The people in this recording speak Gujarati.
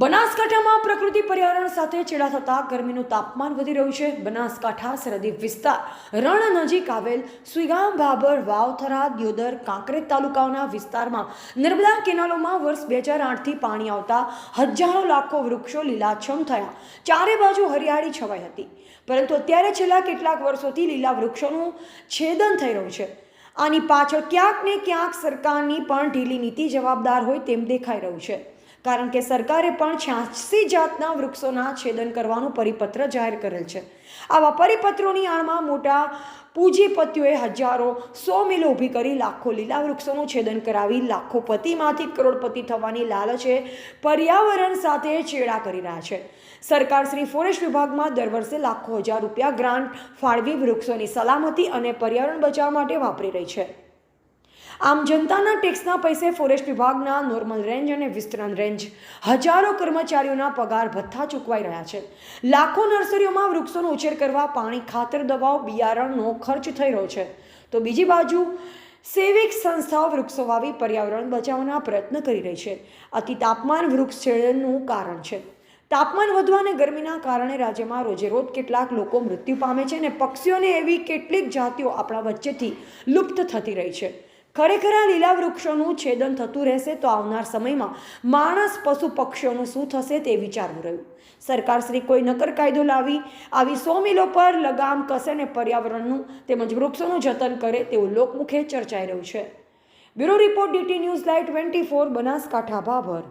બનાસકાંઠામાં પ્રકૃતિ પર્યાવરણ સાથે ચેડા થતાં ગરમીનું તાપમાન વધી રહ્યું છે. બનાસકાંઠા, સરહદી વિસ્તાર, રણ નજીક આવેલ સુઈગામ ભાબર વાવથરા દિયોદર કાંકરેજ તાલુકાઓના વિસ્તારમાં નર્મદા કેનાલોમાં વર્ષ બે હજાર આઠથી પાણી આવતા હજારો લાખો વૃક્ષો લીલાછમ થયા. ચારે બાજુ હરિયાળી છવાઈ હતી. પરંતુ અત્યારે છેલ્લા કેટલાક વર્ષોથી લીલા વૃક્ષોનું છેદન થઈ રહ્યું છે. આની પાછળ ક્યાંક ને ક્યાંક સરકારની પણ ઢીલી નીતિ જવાબદાર હોય તેમ દેખાઈ રહ્યું છે. કારણ કે સરકારે પણ છ્યાસી જાતના વૃક્ષોના છેદન કરવાનું પરિપત્ર જાહેર કરેલ છે. આવા પરિપત્રોની આણમાં મોટા પૂંજીપતિઓએ હજારો સો મિલો ઊભી કરી લાખો લીલા વૃક્ષોનું છેદન કરાવી લાખો પતિમાંથી કરોડપતિ થવાની લાલચે પર્યાવરણ સાથે ચેડા કરી રહ્યા છે. સરકાર શ્રી ફોરેસ્ટ વિભાગમાં દર વર્ષે લાખો હજાર રૂપિયા ગ્રાન્ટ ફાળવી વૃક્ષોની સલામતી અને પર્યાવરણ બચાવ માટે વાપરી રહી છે. આમ જનતાના ટેક્સના પૈસે ફોરેસ્ટ વિભાગના નોર્મલ રેન્જ અને વિસ્તરણ રેન્જ. હજારો કર્મચારીઓના પગાર ભથ્થા ચૂકવાઈ રહ્યા છે. લાખો નર્સરીઓમાં વૃક્ષોનો ઉછેર કરવા પાણી ખાતર દવાઓ, બિયારણનો ખર્ચ થઈ રહ્યો છે. તો બીજી બાજુ, સેવિક સંસ્થાઓ વૃક્ષો વાવી પર્યાવરણ બચાવવાના પ્રયત્ન કરી રહી છે. અતિ તાપમાન વૃક્ષ છેદનનું કારણ છે. તાપમાન વધવા અને ગરમીના કારણે રાજ્યમાં રોજેરોજ કેટલાક લોકો મૃત્યુ પામે છે અને પક્ષીઓને એવી કેટલીક જાતિઓ આપણા વચ્ચેથી લુપ્ત થતી રહી છે. ખરેખર આ લીલા વૃક્ષોનું છેદન થતું રહેશે તો આવનાર સમયમાં માણસ, પશુ, પક્ષીઓનું શું થશે તે વિચારવું રહ્યું. સરકાર શ્રી કોઈ નકર કાયદો લાવી, આવી સો મિલો પર લગામ કસે ને પર્યાવરણનું તેમજ વૃક્ષોનું જતન કરે તેવું લોકમુખે ચર્ચાઈ રહ્યું છે. Bureau report DT news live twenty four Banaskantha, Bhabhar.